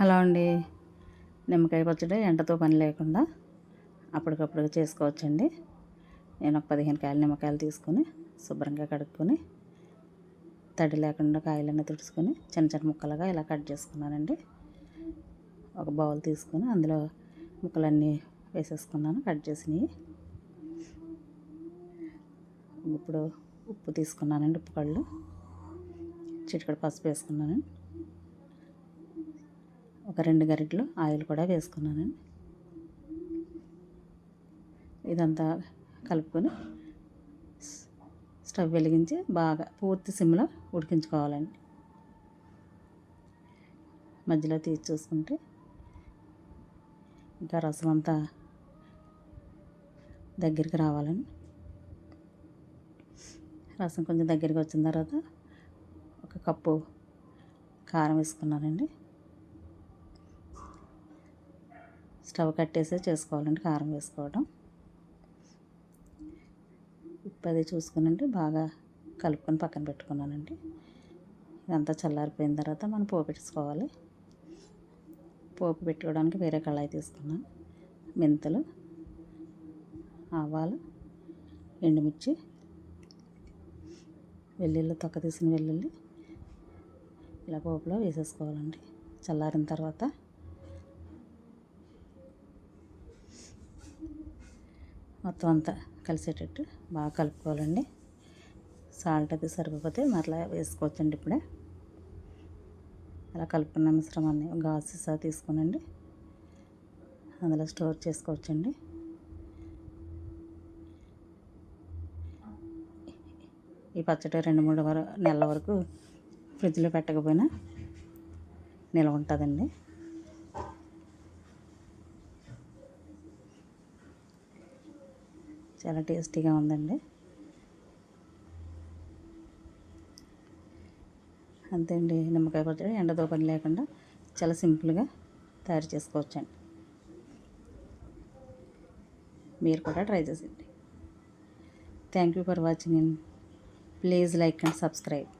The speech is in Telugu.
హలో అండి. నిమ్మకాయ పచ్చడి ఎండతో పని లేకుండా అప్పటికప్పుడు చేసుకోవచ్చండి. నేను ఒక పదిహేను కాయలు నిమ్మకాయలు తీసుకొని శుభ్రంగా కడుక్కొని తడి లేకుండా కాయలన్నీ తుడుచుకొని చిన్న చిన్న ముక్కలుగా ఇలా కట్ చేసుకున్నానండి. ఒక బౌల్ తీసుకొని అందులో ముక్కలన్నీ వేసేసుకున్నాను కట్ చేసినవి. ఇప్పుడు ఉప్పు తీసుకున్నానండి ఉప్పు కళ్ళు. చిటికడ పసుపు వేసుకున్నాను. ఒక రెండు గరిటలు ఆయిల్ కూడా వేసుకున్నానండి ఇదంతా కలుపుకొని స్టవ్ వెలిగించి బాగా పూర్తి సిమ్లో ఉడికించుకోవాలండి. మధ్యలో తీసి చూసుకుంటే ఇంకా రసం అంతా దగ్గరికి రావాలండి. రసం కొంచెం దగ్గరికి వచ్చిన తర్వాత ఒక కప్పు కారం వేసుకున్నానండి. స్టవ్ కట్టేసే చేసుకోవాలండి కారం వేసుకోవడం. ఉప్పు అది చూసుకునండి బాగా కలుపుకొని పక్కన పెట్టుకున్నానండి. ఇదంతా చల్లారిపోయిన తర్వాత మనం పోపు పెట్టుకోవాలి. పోపు పెట్టుకోవడానికి వేరే కళాయి తీసుకున్నాను. మెంతులు ఆవాలు ఎండుమిర్చి వెల్లుల్లి తొక్క తీసిన వెల్లుల్లి. ఇలా పోపులో వేసేసుకోవాలండి. చల్లారిన తర్వాత మొత్తం అంతా కలిసేటట్టు బాగా కలుపుకోవాలండి. సాల్ట్ అది సరిపోతే మరలా వేసుకోవచ్చండి ఇప్పుడే. అలా కలుపుకున్న మిశ్రమాన్ని గాజు సీసా తీసుకోనండి. అందులో స్టోర్ చేసుకోవచ్చండి. ఈ పచ్చడి రెండు మూడు వర నెలల వరకు ఫ్రిడ్జ్లో పెట్టకపోయినా నిల్వ ఉంటుందండి. చాలా టేస్టీగా ఉందండి. అంతే అండి నిమ్మకాయ పచ్చడి ఎండతో పని లేకుండా చాలా సింపుల్గా తయారు చేసుకోవచ్చండి. మీరు కూడా ట్రై చేసేయండి thank you for watching and please like and subscribe